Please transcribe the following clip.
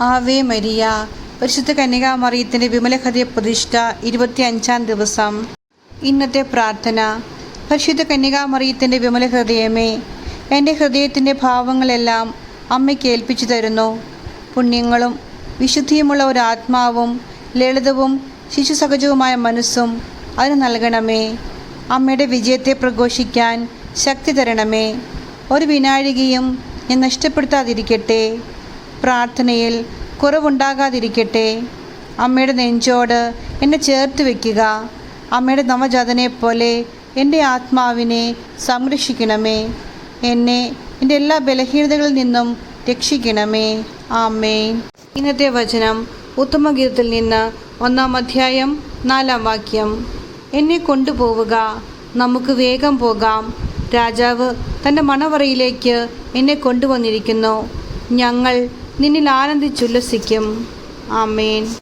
Ave Maria. പരിശുദ്ധ കന്യകാമറിയത്തിന്റെ വിമലഹൃദയ പ്രതിഷ്ഠ ഇരുപത്തി അഞ്ചാം ദിവസം. ഇന്നത്തെ പ്രാർത്ഥന. പരിശുദ്ധ കന്യകാമറിയത്തിന്റെ വിമലഹൃദയമേ എന്റെ ഹൃദയത്തിന്റെ ഭാവങ്ങളെല്ലാം അമ്മയ്ക്ക് ഏൽപ്പിച്ചു തരുന്നു. പുണ്യങ്ങളും വിശുദ്ധിയുമുള്ള ഒരു ആത്മാവും ലളിതവും ശിശുസഹജവുമായ മനസ്സും അതിന് നൽകണമേ. അമ്മയുടെ വിജയത്തെ പ്രഘോഷിക്കാൻ ശക്തി തരണമേ. ഒരു വിനാഴികയും ഞാൻ നഷ്ടപ്പെടുത്താതിരിക്കട്ടെ. പ്രാർത്ഥനയിൽ കുറവുണ്ടാകാതിരിക്കട്ടെ. അമ്മയുടെ നെഞ്ചോട് എന്നെ ചേർത്ത് വയ്ക്കുക അമ്മയുടെ നവജാതനെ പോലെ എന്റെ ആത്മാവിനെ സംരക്ഷിക്കണമേ. എന്നെ എന്റെ എല്ലാ ബലഹീനതകളിൽ നിന്നും രക്ഷിക്കണമേ. ആമേ ഇന്നത്തെ വചനം ഉത്തമഗീതത്തിൽ നിന്ന് ഒന്നാം അധ്യായം നാലാം വാക്യം. എന്നെ കൊണ്ടുപോവുക നമുക്ക് വേഗം പോകാം. രാജാവ് തന്റെ മണവറയിലേക്ക് എന്നെ കൊണ്ടുവന്നിരിക്കുന്നു. ഞങ്ങൾ നിന്നിൽ ആനന്ദിച്ചുല്ലസിക്കും. ആമേൻ.